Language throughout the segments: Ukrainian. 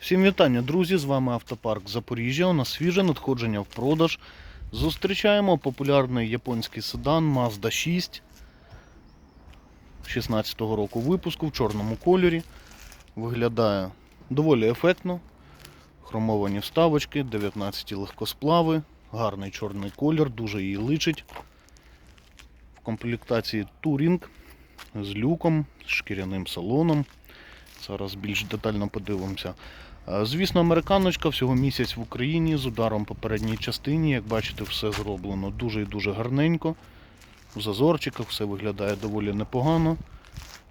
Всім вітання, друзі! З вами Автопарк Запоріжжя. У нас свіже надходження в продаж. Зустрічаємо популярний японський седан Mazda 6 16-го року випуску в чорному кольорі. Виглядає доволі ефектно. Хромовані вставочки, 19 легкосплави, гарний чорний колір, дуже її личить. В комплектації Touring з люком, з шкіряним салоном. Зараз більш детально подивимося. Е, Звісно, американочка всього місяць в Україні з ударом по передній частині. Як бачите, все зроблено дуже і дуже гарненько. У зазорчиках все виглядає доволі непогано.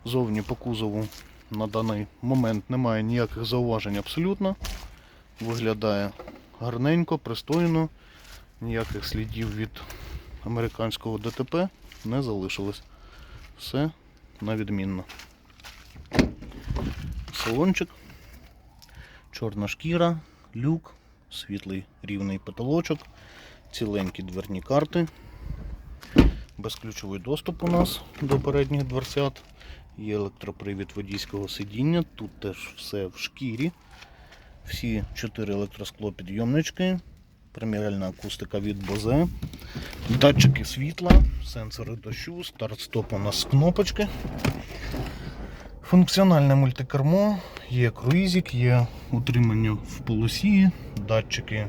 Зовні по кузову на даний момент немає ніяких зауважень абсолютно. Виглядає гарненько, пристойно. Ніяких слідів від американського ДТП не залишилось. Все на відмінно. Салончик, чорна шкіра, люк, світлий рівний потолочок, ціленькі дверні карти, безключовий доступ у нас до передніх дверцят, є електропривід водійського сидіння, тут теж все в шкірі. Всі чотири електросклопідйомнички, преміальна акустика від Bose, датчики світла, сенсори дощу, старт-стоп у нас кнопочки. Функціональне мультикермо, є круїзик, є утримання в полосі, датчики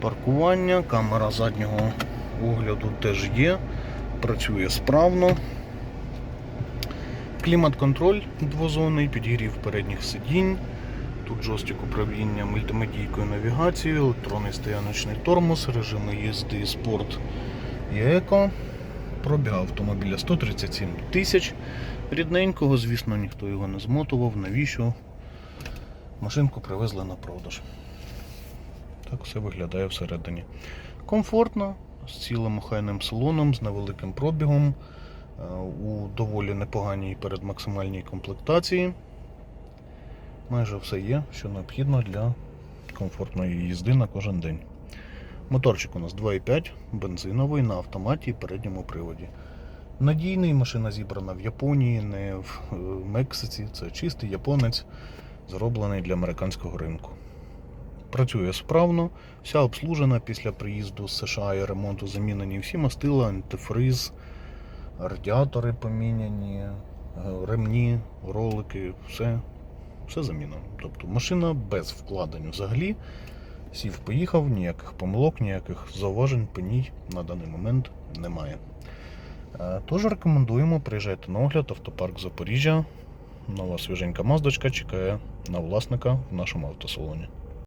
паркування, камера заднього огляду теж є, працює справно. Клімат-контроль двозонний, підігрів передніх сидінь. Тут джойстик управління мультимедійкою навігацією, електронний стояночний тормоз, режими їзди спорт і еко. Пробіг автомобіля 137 тисяч. Рідненького, звісно, ніхто його не змотував. Навіщо? Машинку привезли на продаж. Так все виглядає всередині. Комфортно, з цілим охайним салоном, з невеликим пробігом, е, у доволі непоганій передмаксимальній комплектації. Майже все є, що необхідно для комфортної їзди на кожен день. Моторчик у нас 2,5, бензиновий на автоматі і передньому приводі. Надійний, машина зібрана в Японії, не в е, Мексиці. Це чистий японець, зроблений для американського ринку. Працює справно, вся обслужена після приїзду з США і ремонту замінені всі мастила, антифриз, радіатори поміняні, е, ремні, ролики, все, все замінено. Тобто машина без вкладень взагалі. Сів, поїхав, ніяких помилок, ніяких зауважень по ній на даний момент немає. Е, Тож рекомендуємо приїжджайте на огляд автопарк Запоріжжя. Нова свіженька маздочка чекає на власника в нашому автосалоні.